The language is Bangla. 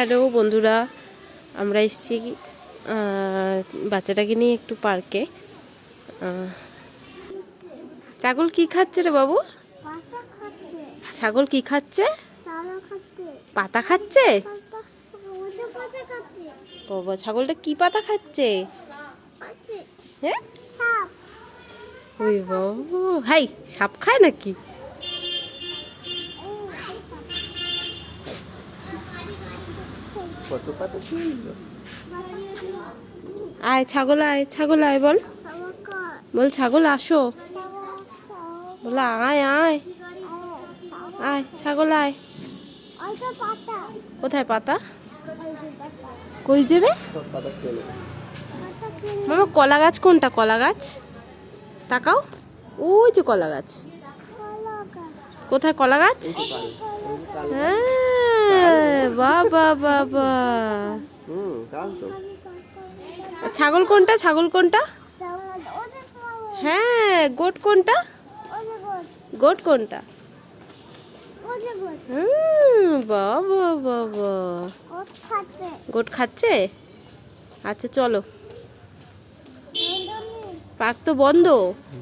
হ্যালো বন্ধুরা আমরা এসেছি বাচ্চাটাকে নিয়ে একটু পার্কে। ছাগল কি খাচ্ছে রে বাবু? ছাগল কি খাচ্ছে? পাতা খাচ্ছে? বাবা ছাগলটা কি পাতা খাচ্ছে? হ্যাঁ? ওই বাবু হাই সাপ খায় নাকি? কত পাতা ছিল আয় ছাগল আয় ছাগল আয় বল। বল ছাগল আসো। বল আয় আয়। আয় ছাগল আয়। কোথায় পাতা? কই যে রে? মামা কলা গাছ কোনটা? কলা গাছ? তাকাও। ওই যে কলা গাছ। কোথায় কলা গাছ? হ্যাঁ। বাবা বাবা। হুম ছাগল কোনটা ছাগল কোনটা? হ্যাঁ গোট কোনটা? গোট কোনটা? হুম বাবা বাবা। গোট খাচ্ছে? আচ্ছা চলো। পার্ক তো বন্ধ।